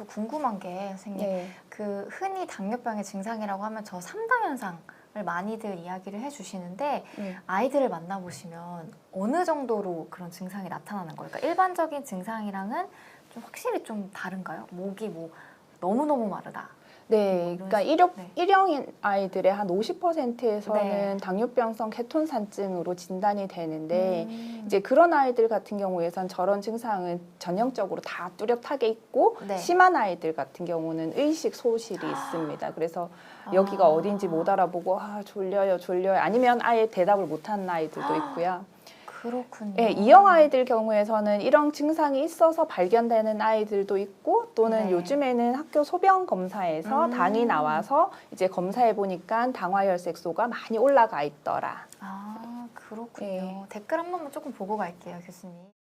저 궁금한 게 선생님 네. 그 흔히 당뇨병의 증상이라고 하면 저 3당 현상 을 많이들 이야기를 해주시는데 네. 아이들을 만나보시면 어느 정도로 그런 증상이 나타나는 거예요? 그러니까 일반적인 증상이랑은 좀 확실히 좀 다른가요? 목이 뭐 너무너무 마르다. 네, 이런 그러니까? 일용, 네. 일형인 아이들의 한 50%에서는 네. 당뇨병성 케톤산증으로 진단이 되는데 음. 이제 그런 아이들 같은 경우에선 저런 증상은 전형적으로 다 뚜렷하게 있고 네. 심한 아이들 같은 경우는 의식 소실이 있습니다. 그래서 여기가 아. 어딘지 못 알아보고 아 졸려요 졸려요 아니면 아예 대답을 못하는 아이들도 있고요. 그렇군요. 예, 이형 아이들 경우에서는 이런 증상이 있어서 발견되는 아이들도 있고 또는 네. 요즘에는 학교 소변 검사에서 음. 당이 나와서 이제 검사해 보니까 당화혈색소가 많이 올라가 있더라. 아 그렇군요. 네. 댓글 한 번만 조금 보고 갈게요, 교수님.